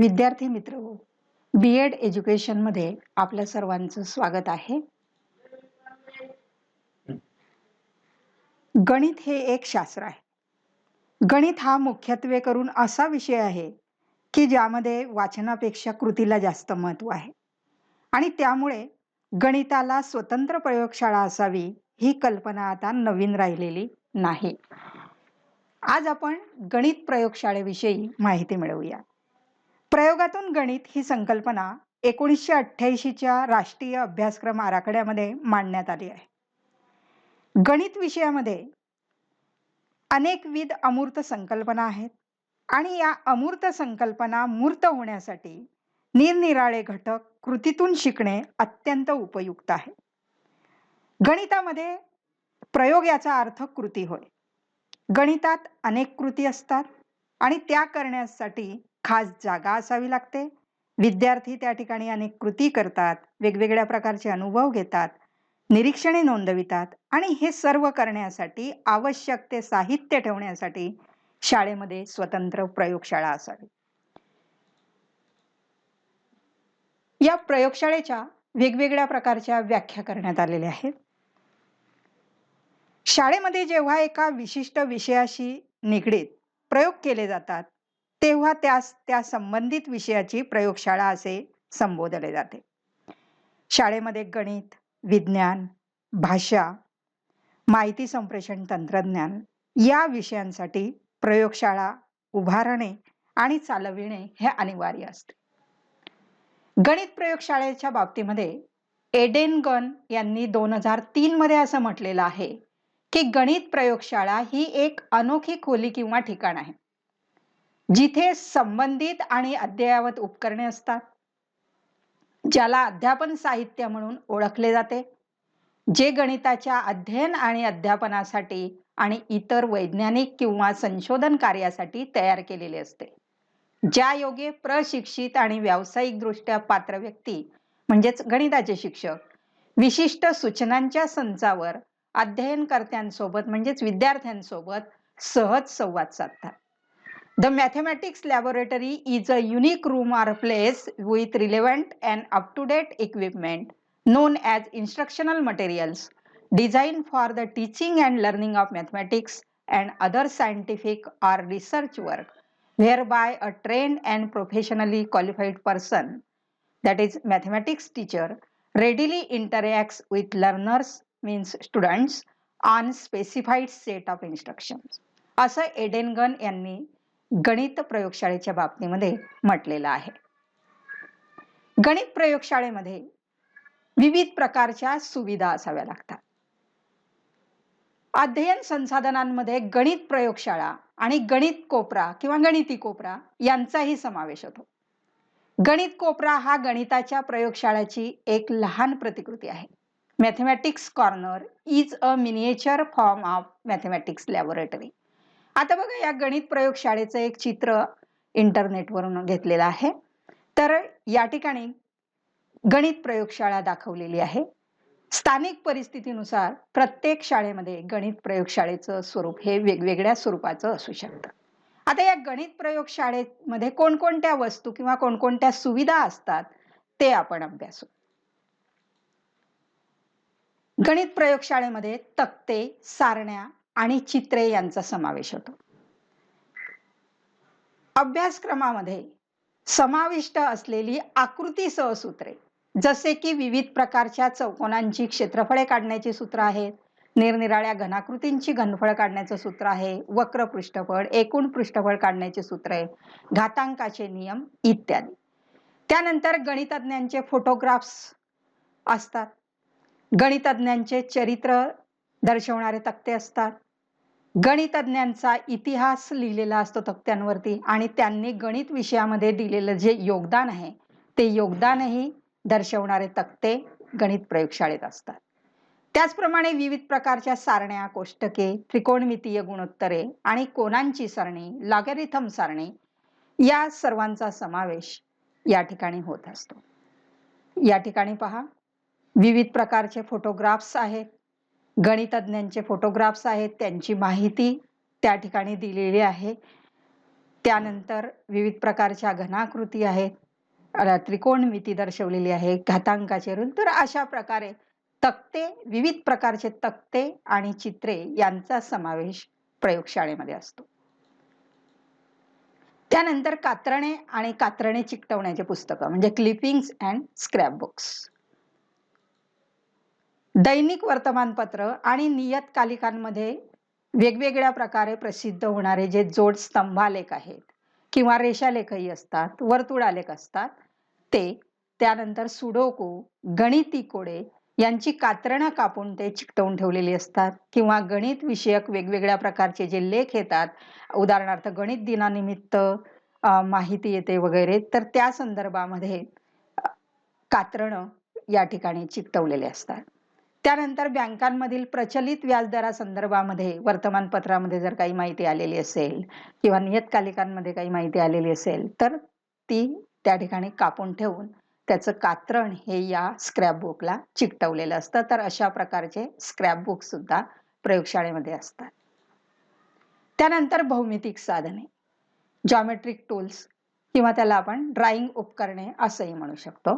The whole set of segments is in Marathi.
विद्यार्थी मित्र बी एड एज्युकेशनमध्ये आपल्या सर्वांचं स्वागत आहे. गणित हे एक शास्त्र आहे. गणित हा मुख्यत्वे करून असा विषय आहे की ज्यामध्ये वाचनापेक्षा कृतीला जास्त महत्त्व आहे. आणि त्यामुळे गणिताला स्वतंत्र प्रयोगशाळा असावी ही कल्पना आता नवीन राहिलेली नाही. आज आपण गणित प्रयोगशाळेविषयी माहिती मिळवूया. प्रयोगातून गणित ही संकल्पना एकोणीसशे अठ्ठ्याऐंशीच्या राष्ट्रीय अभ्यासक्रम आराखड्यामध्ये मांडण्यात आली आहे. गणित विषयामध्ये अनेकविध अमूर्त संकल्पना आहेत आणि या अमूर्त संकल्पना मूर्त होण्यासाठी निरनिराळे घटक कृतीतून शिकणे अत्यंत उपयुक्त आहे. गणितामध्ये प्रयोग याचा अर्थ कृती होय. गणितात अनेक कृती असतात आणि त्या करण्यासाठी खास जागा असावी लागते. विद्यार्थी त्या ठिकाणी अनेक कृती करतात वेगवेगळ्या प्रकारचे अनुभव घेतात निरीक्षणे नोंदवितात आणि हे सर्व करण्यासाठी आवश्यक ते साहित्य ठेवण्यासाठी शाळेमध्ये स्वतंत्र प्रयोगशाळा असावी. या प्रयोगशाळेच्या वेगवेगळ्या प्रकारच्या व्याख्या करण्यात आलेल्या आहेत. शाळेमध्ये जेव्हा एका विशिष्ट विषयाशी निगडीत प्रयोग केले जातात तेव्हा त्यास त्या संबंधित विषयाची प्रयोगशाळा असे संबोधले जाते. शाळेमध्ये गणित विज्ञान भाषा माहिती संप्रेषण तंत्रज्ञान या विषयांसाठी प्रयोगशाळा उभारणे आणि चालविणे हे अनिवार्य असते. गणित प्रयोगशाळेच्या बाबतीमध्ये एडेन गन यांनी दोन हजार तीन मध्ये असं म्हटलेलं आहे की गणित प्रयोगशाळा ही एक अनोखी खोली किंवा ठिकाण आहे. जिथे संबंधित आणि अद्ययावत उपकरणे असतात ज्याला अध्यापन साहित्य म्हणून ओळखले जाते जे गणिताच्या अध्ययन आणि अध्यापनासाठी आणि इतर वैज्ञानिक किंवा संशोधन कार्यासाठी तयार केलेले असते. ज्या योगे प्रशिक्षित आणि व्यावसायिक दृष्ट्या पात्र व्यक्ती म्हणजेच गणिताचे शिक्षक विशिष्ट सूचनांच्या संचावर अध्ययनकर्त्यांसोबत म्हणजेच विद्यार्थ्यांसोबत सहज संवाद साधतात. The mathematics laboratory is a unique room or place with relevant and up-to-date equipment known as instructional materials designed for the teaching and learning of mathematics and other scientific or research work whereby a trained and professionally qualified person that is mathematics teacher readily interacts with learners means students on specified set of instructions असं एडेनगन यांनी गणित प्रयोगशाळेच्या बाबतीमध्ये म्हटलेलं आहे. गणित प्रयोगशाळेमध्ये विविध प्रकारच्या सुविधा असाव्या लागतात. अध्ययन संसाधनांमध्ये गणित प्रयोगशाळा आणि गणित कोपरा किंवा गणिती कोपरा यांचाही समावेश होतो. गणित कोपरा हा गणिताच्या प्रयोगशाळेची एक लहान प्रतिकृती आहे. Mathematics corner is a miniature form of mathematics laboratory आता बघा या गणित प्रयोगशाळेचं एक चित्र इंटरनेटवरून घेतलेलं आहे. तर या ठिकाणी गणित प्रयोगशाळा दाखवलेली आहे. स्थानिक परिस्थितीनुसार प्रत्येक शाळेमध्ये गणित प्रयोगशाळेचं स्वरूप हे वेगवेगळ्या स्वरूपाचं असू शकतं. आता या गणित प्रयोगशाळेमध्ये कोणकोणत्या वस्तू किंवा कोणकोणत्या सुविधा असतात ते आपण अभ्यासू. गणित प्रयोगशाळेमध्ये तक्ते सारण्या आणि चित्रे यांचा समावेश होतो. अभ्यासक्रमामध्ये समाविष्ट असलेली आकृती सहसूत्रे जसे की विविध प्रकारच्या चौकोनांची क्षेत्रफळे काढण्याची सूत्र आहेत निरनिराळ्या घनाकृतींची घनफळ काढण्याचं सूत्र आहे वक्र पृष्ठफळ एकूण पृष्ठफळ काढण्याचे सूत्र आहे घातांकाचे नियम इत्यादी. त्यानंतर गणितज्ञांचे फोटोग्राफ्स असतात. गणितज्ञांचे चरित्र दर्शवणारे तक्ते असतात. गणितज्ञांचा इतिहास लिहिलेला असतो तक्त्यांवरती आणि त्यांनी गणित विषयामध्ये दिलेलं जे योगदान आहे ते योगदानही दर्शवणारे तक्ते गणित प्रयोगशाळेत असतात. त्याचप्रमाणे विविध प्रकारच्या सारण्या कोष्टके त्रिकोणमितीय गुणोत्तरे आणि कोणांची सारणी लॉगॅरिथम सारणी या सर्वांचा समावेश या ठिकाणी होत असतो. या ठिकाणी पहा विविध प्रकारचे फोटोग्राफ्स आहेत. गणितज्ञांचे फोटोग्राफ्स आहेत त्यांची माहिती त्या ठिकाणी दिलेली आहे. त्यानंतर विविध प्रकारच्या घनाकृती आहेत. त्रिकोण त्रिकोणमिती दर्शवलेली आहे घातांकाचे ऋण. तर अशा प्रकारे तक्ते विविध प्रकारचे तक्ते आणि चित्रे यांचा समावेश प्रयोगशाळेमध्ये असतो. त्यानंतर कात्रणे आणि कात्रणे चिकटवण्याचे पुस्तकं म्हणजे क्लिपिंग्स अँड स्क्रॅप बुक्स दैनिक वर्तमानपत्र आणि नियतकालिकांमध्ये वेगवेगळ्या प्रकारे प्रसिद्ध होणारे जे जोड स्तंभालेख आहेत किंवा रेषालेखही असतात वर्तुळालेख असतात ते त्यानंतर सुडोकू गणिती कोडे यांची कात्रणं कापून ते चिकटवून ठेवलेली असतात किंवा गणित विषयक वेगवेगळ्या प्रकारचे जे लेख येतात उदाहरणार्थ गणित दिनानिमित्त माहिती येते वगैरे तर त्या संदर्भामध्ये कात्रणं या ठिकाणी चिकटवलेले असतात. त्यानंतर बँकांमधील प्रचलित व्याजदरासंदर्भामध्ये वर्तमानपत्रामध्ये जर काही माहिती आलेली असेल किंवा नियतकालिकांमध्ये काही माहिती आलेली असेल तर ती त्या ठिकाणी कापून ठेवून त्याचं कात्रण हे या स्क्रॅपबुकला चिकटवलेलं असतं. तर अशा प्रकारचे स्क्रॅप बुक सुद्धा प्रयोगशाळेमध्ये असतात. त्यानंतर भौमितिक साधने जॉमेट्रिक टूल्स किंवा त्याला आपण ड्राइंग उपकरणे असंही म्हणू शकतो.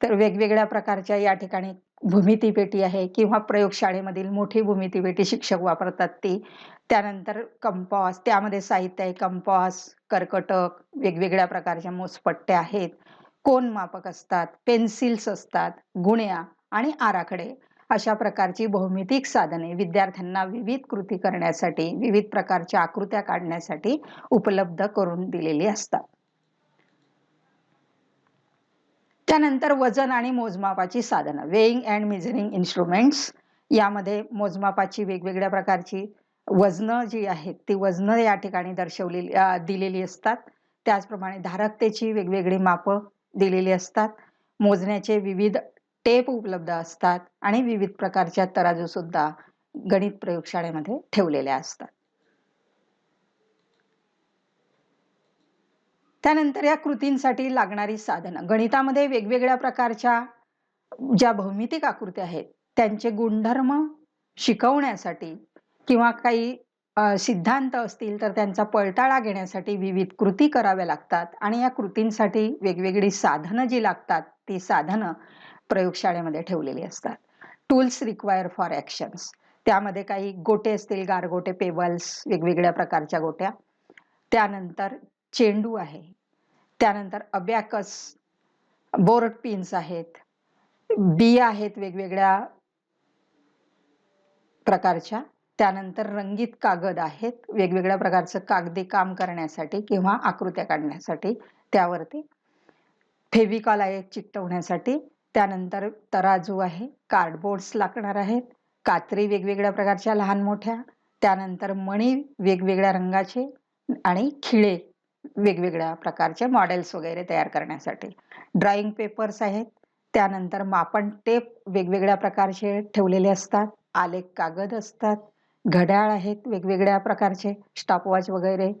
तर वेगवेगळ्या प्रकारच्या या ठिकाणी भूमिती पेटी आहे किंवा प्रयोगशाळेमधील मोठी भूमिती पेटी शिक्षक वापरतात ती. त्यानंतर कंपॉस त्यामध्ये साहित्य आहे कंपॉस कर्कटक वेगवेगळ्या प्रकारच्या मोजपट्ट्या आहेत. कोन मापक असतात पेन्सिल्स असतात गुण्या आणि आराखडे अशा प्रकारची भौमितिक साधने विद्यार्थ्यांना विविध कृती करण्यासाठी विविध प्रकारच्या आकृत्या काढण्यासाठी उपलब्ध करून दिलेली असतात. त्यानंतर वजन आणि मोजमापाची साधनं वेईंग अँड मेजरिंग इन्स्ट्रुमेंट्स यामध्ये मोजमापाची वेगवेगळ्या प्रकारची वजनं जी आहेत ती वजनं या ठिकाणी दर्शवलेली दिलेली असतात. त्याचप्रमाणे धारकतेची वेगवेगळी मापं दिलेली असतात. मोजण्याचे विविध टेप उपलब्ध असतात आणि विविध प्रकारच्या तराजू सुद्धा गणित प्रयोगशाळेमध्ये ठेवलेल्या असतात. त्यानंतर या कृतींसाठी लागणारी साधनं. गणितामध्ये वेगवेगळ्या प्रकारच्या ज्या भौमितिक आकृत्या आहेत त्यांचे गुणधर्म शिकवण्यासाठी किंवा काही सिद्धांत असतील तर त्यांचा पळताळा घेण्यासाठी विविध कृती कराव्या लागतात आणि या कृतींसाठी वेगवेगळी साधनं जी लागतात ती साधनं प्रयोगशाळेमध्ये ठेवलेली असतात. टूल्स रिक्वायर फॉर ॲक्शन्स त्यामध्ये काही गोटे असतील गारगोटे पेबल्स वेगवेगळ्या प्रकारच्या गोट्या. त्यानंतर चेंडू आहे. त्यानंतर अबॅकस बोर्ड पिन्स आहेत. बिया आहेत वेगवेगळ्या प्रकारच्या. त्यानंतर रंगीत कागद आहेत वेगवेगळ्या प्रकारचं कागदी काम करण्यासाठी किंवा आकृत्या काढण्यासाठी त्यावरती. फेविकॉल आहे चिकटवण्यासाठी. त्यानंतर तराजू आहे कार्डबोर्ड्स लागणार आहेत. कात्री वेगवेगळ्या प्रकारच्या लहान मोठ्या त्यानंतर मणी वेगवेगळ्या रंगाचे आणि खिळे वेगवेगळ्या प्रकारचे मॉडेल्स वगैरे तयार करण्यासाठी. ड्रॉइंग पेपर्स आहेत. त्यानंतर मापन टेप वेगवेगळ्या प्रकारचे ठेवलेले असतात. आलेख कागद असतात. घड्याळ आहेत वेगवेगळ्या प्रकारचे स्टॉपवॉच वगैरे.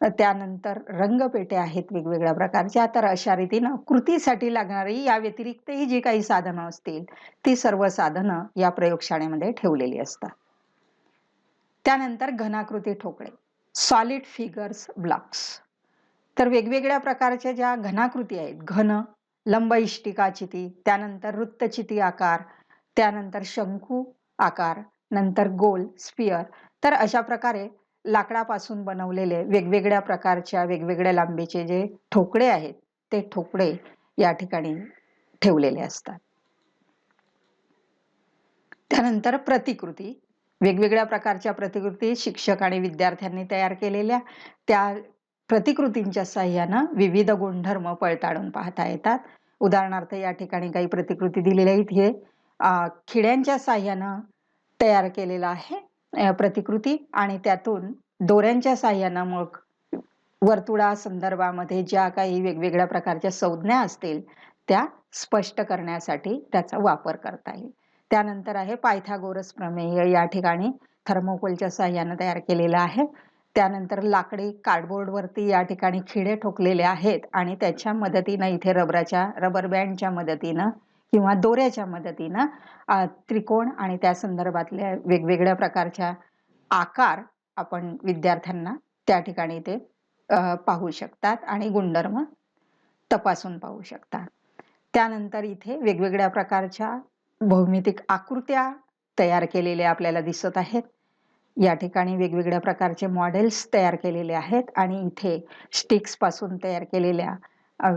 त्यानंतर रंगपेट्या आहेत वेगवेगळ्या प्रकारच्या तर अशा रीतीनं कृतीसाठी लागणारी या व्यतिरिक्तही जी काही साधनं असतील ती सर्व साधनं या प्रयोगशाळेमध्ये ठेवलेली असतात. त्यानंतर घनाकृती ठोकळे. सॉलिड फिगर्स ब्लॉक्स तर वेगवेगळ्या प्रकारच्या ज्या घनाकृती आहेत घन लंब इष्टिका चिती त्यानंतर वृत्तचिती आकार त्यानंतर शंकू आकार नंतर गोल स्पियर तर अशा प्रकारे लाकडापासून बनवलेले वेगवेगळ्या प्रकारच्या वेगवेगळ्या लांबीचे जे ठोकळे आहेत ते ठोकळे या ठिकाणी ठेवलेले असतात. त्यानंतर प्रतिकृती. वेगवेगळ्या प्रकारच्या प्रतिकृती शिक्षक आणि विद्यार्थ्यांनी तयार केलेल्या. त्या प्रतिकृतींच्या साह्यानं विविध गुणधर्म पळताळून पाहता येतात. उदाहरणार्थ या ठिकाणी काही प्रतिकृती दिलेल्या आहेत. हे खिड्यांच्या साह्यानं तयार केलेलं आहे प्रतिकृती. आणि त्यातून दोऱ्यांच्या साह्यानं मग वर्तुळा संदर्भामध्ये ज्या काही वेगवेगळ्या प्रकारच्या संज्ञा असतील त्या स्पष्ट करण्यासाठी त्याचा वापर करता येईल. त्यानंतर आहे पायथागोरस प्रमेय. या ठिकाणी थर्मोकोलच्या साह्यानं तयार केलेलं आहे. त्यानंतर लाकडी कार्डबोर्डवरती या ठिकाणी खिडे ठोकलेले आहेत आणि त्याच्या मदतीनं इथे रबराच्या रबर बँडच्या मदतीनं किंवा दोऱ्याच्या मदतीनं त्रिकोण आणि त्या संदर्भातल्या वेगवेगळ्या प्रकारच्या आकार आपण विद्यार्थ्यांना त्या ठिकाणी ते पाहू शकतात आणि गुणधर्म तपासून पाहू शकतात. त्यानंतर इथे वेगवेगळ्या प्रकारच्या भौमितिक आकृत्या तयार केलेल्या आपल्याला दिसत आहेत. या ठिकाणी वेगवेगळ्या प्रकारचे मॉडेल्स तयार केलेले आहेत आणि इथे स्टिक्सपासून तयार केलेल्या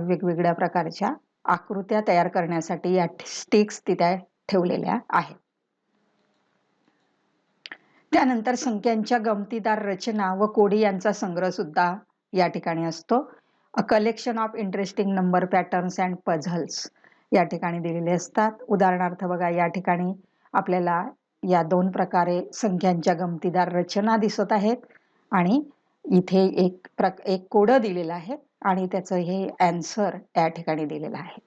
वेगवेगळ्या प्रकारच्या आकृत्या तयार करण्यासाठी या स्टिक्स तिथे ठेवलेल्या आहेत. त्यानंतर संख्यांच्या गमतीदार रचना व कोडी यांचा संग्रह सुद्धा या ठिकाणी असतो. A collection of interesting number patterns and puzzles या ठिकाणी दिलेले असतात. उदाहरणार्थ बघा या ठिकाणी आपल्याला या दोन प्रकारे संख्यांच्या गमतीदार रचना दिसत आहेत आणि इथे एक प्रक एक कोडं दिलेलं आहे आणि त्याचं हे ॲन्सर या ठिकाणी दिलेलं आहे.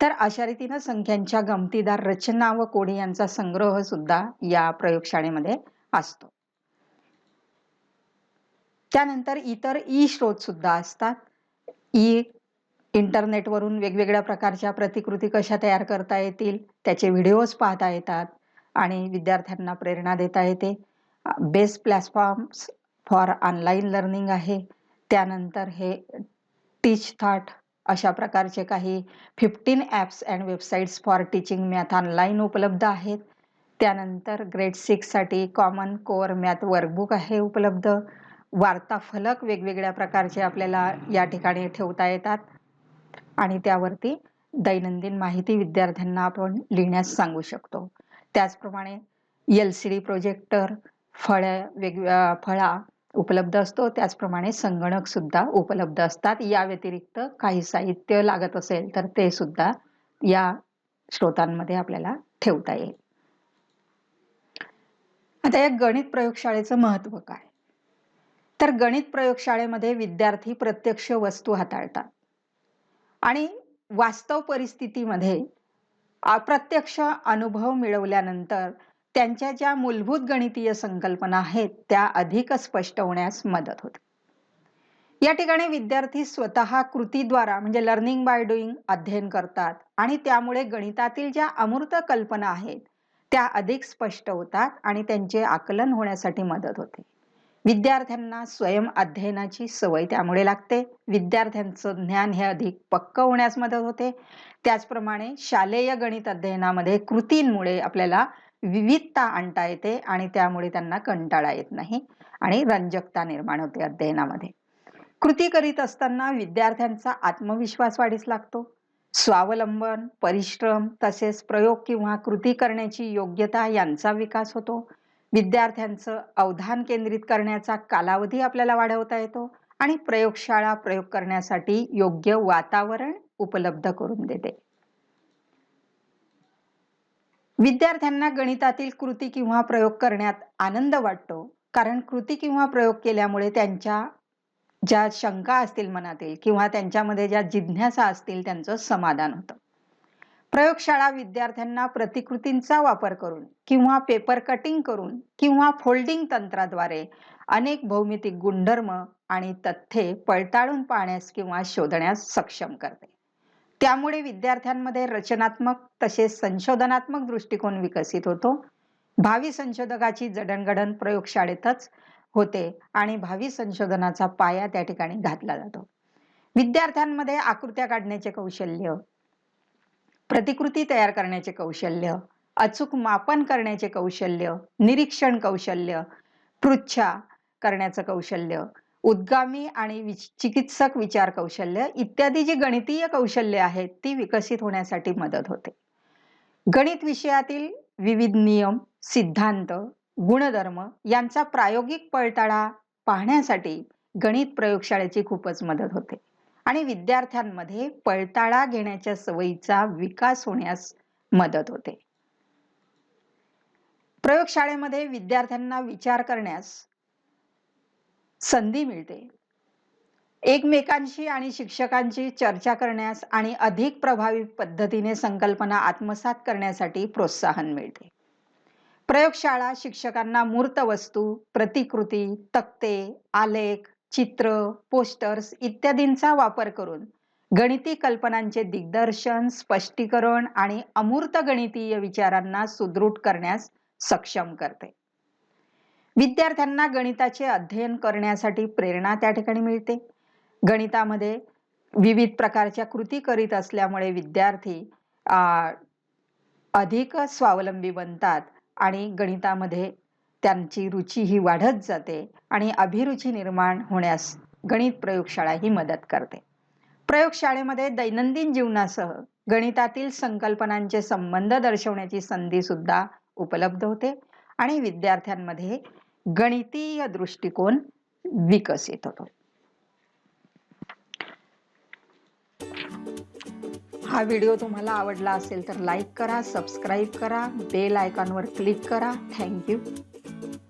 तर अशा रीतीनं संख्यांच्या गमतीदार रचना व कोडी यांचा संग्रह सुद्धा या प्रयोगशाळेमध्ये असतो. त्यानंतर इतर ई स्रोत सुद्धा असतात. ई इंटरनेटवरून वेगवेगळ्या प्रकारच्या प्रतिकृती कशा तयार करता येतील, त्याचे व्हिडिओज पाहता येतात आणि विद्यार्थ्यांना प्रेरणा देता येते. Best platforms for online learning आहे. त्यानंतर हे टीच थॉट अशा प्रकारचे काही 15 apps and websites for teaching math online उपलब्ध आहेत. त्यानंतर ग्रेड सिक्ससाठी कॉमन कोअर मॅथ वर्कबुक आहे उपलब्ध. वार्ताफलक वेगवेगळ्या प्रकारचे आपल्याला या ठिकाणी ठेवता येतात आणि त्यावरती दैनंदिन माहिती विद्यार्थ्यांना आपण लिहिण्यास सांगू शकतो. त्याचप्रमाणे एल-सी-डी प्रोजेक्टर, फळ्या वेग फळा उपलब्ध असतो. त्याचप्रमाणे संगणक सुद्धा उपलब्ध असतात. या व्यतिरिक्त काही साहित्य लागत असेल तर ते सुद्धा या स्रोतांमध्ये आपल्याला ठेवता येईल. आता या गणित प्रयोगशाळेचं महत्त्व काय? तर गणित प्रयोगशाळेमध्ये विद्यार्थी प्रत्यक्ष वस्तू हाताळतात आणि वास्तव परिस्थितीमध्ये अप्रत्यक्ष अनुभव मिळवल्यानंतर त्यांच्या ज्या मूलभूत गणितीय संकल्पना आहेत त्या अधिक स्पष्ट होण्यास मदत होते. या ठिकाणी विद्यार्थी स्वतः कृतीद्वारा म्हणजे लर्निंग बाय डुईंग अध्ययन करतात आणि त्यामुळे गणितातील ज्या अमूर्त कल्पना आहेत त्या अधिक स्पष्ट होतात आणि त्यांचे आकलन होण्यासाठी मदत होते. विद्यार्थ्यांना स्वयं अध्ययनाची सवय त्यामुळे लागते. विद्यार्थ्यांचं ज्ञान हे अधिक पक्क होण्यास मदत होते. त्याचप्रमाणे शालेय गणित अध्ययनामध्ये कृतींमुळे आपल्याला विविधता आणता येते आणि त्यामुळे त्यांना कंटाळा येत नाही आणि रंजकता निर्माण होते अध्ययनामध्ये. कृती करीत असताना विद्यार्थ्यांचा आत्मविश्वास वाढीस लागतो. स्वावलंबन, परिश्रम तसेच प्रयोग किंवा कृती करण्याची योग्यता यांचा विकास होतो. विद्यार्थ्यांचं अवधान केंद्रित करण्याचा कालावधी आपल्याला वाढवता येतो आणि प्रयोगशाळा प्रयोग करण्यासाठी योग्य वातावरण उपलब्ध करून देते. विद्यार्थ्यांना गणितातील कृती किंवा प्रयोग करण्यात आनंद वाटतो कारण कृती किंवा प्रयोग केल्यामुळे त्यांच्या ज्या शंका असतील मनातील किंवा त्यांच्यामध्ये ज्या जिज्ञासा असतील त्यांचं समाधान होतं. प्रयोगशाळा विद्यार्थ्यांना प्रतिकृतींचा वापर करून किंवा पेपर कटिंग करून किंवा फोल्डिंग तंत्राद्वारे अनेक भौमितिक गुणधर्म आणि तथ्ये पडताळून पाहण्यास किंवा शोधण्यास सक्षम करते. त्यामुळे विद्यार्थ्यांमध्ये रचनात्मक तसेच संशोधनात्मक दृष्टिकोन विकसित होतो. भावी संशोधकाची जडणघडण प्रयोगशाळेतच होते आणि भावी संशोधनाचा पाया त्या ठिकाणी घातला जातो. विद्यार्थ्यांमध्ये आकृत्या काढण्याचे कौशल्य, प्रतिकृती तयार करण्याचे कौशल्य, अचूक मापन करण्याचे कौशल्य, निरीक्षण कौशल्य, पृच्छा करण्याचं कौशल्य, उद्गामी आणि चिकित्सक विचार कौशल्य इत्यादी जी गणितीय कौशल्य आहेत ती विकसित होण्यासाठी मदत होते. गणित विषयातील विविध नियम, सिद्धांत, गुणधर्म यांचा प्रायोगिक पळताळा पाहण्यासाठी गणित प्रयोगशाळेची खूपच मदत होते आणि विद्यार्थ्यांमध्ये पळताळा घेण्याच्या सवयीचा विकास होण्यास मदत होते. प्रयोगशाळेमध्ये विद्यार्थ्यांना विचार करण्यास संधी मिळते. एकमेकांशी आणि शिक्षकांशी चर्चा करण्यास आणि अधिक प्रभावी पद्धतीने संकल्पना आत्मसात करण्यासाठी प्रोत्साहन मिळते. प्रयोगशाळा शिक्षकांना मूर्त वस्तू, प्रतिकृती, तक्ते, आलेख, चित्र, पोस्टर्स इत्यादींचा वापर करून गणिती कल्पनांचे दिग्दर्शन, स्पष्टीकरण आणि अमूर्त गणितीय विचारांना सुदृढ करण्यास सक्षम करते. विद्यार्थ्यांना गणिताचे अध्ययन करण्यासाठी प्रेरणा त्या ठिकाणी मिळते. गणितामध्ये विविध प्रकारच्या कृती करीत असल्यामुळे विद्यार्थी अधिक स्वावलंबी बनतात आणि गणितामध्ये त्यांची रुची ही वाढत जाते आणि अभिरुची निर्माण होण्यास गणित प्रयोगशाळा ही मदत करते. प्रयोगशाळेमध्ये दैनंदिन जीवनासह गणितातील संकल्पनांचे संबंध दर्शवण्याची संधी सुद्धा उपलब्ध होते आणि विद्यार्थ्यांमध्ये गणितीय दृष्टिकोन विकसित होतो. हा व्हिडिओ तुम्हाला आवडला असेल तर लाईक करा सबस्क्राईब करा बेल आयकॉनवर क्लिक करा. थँक्यू.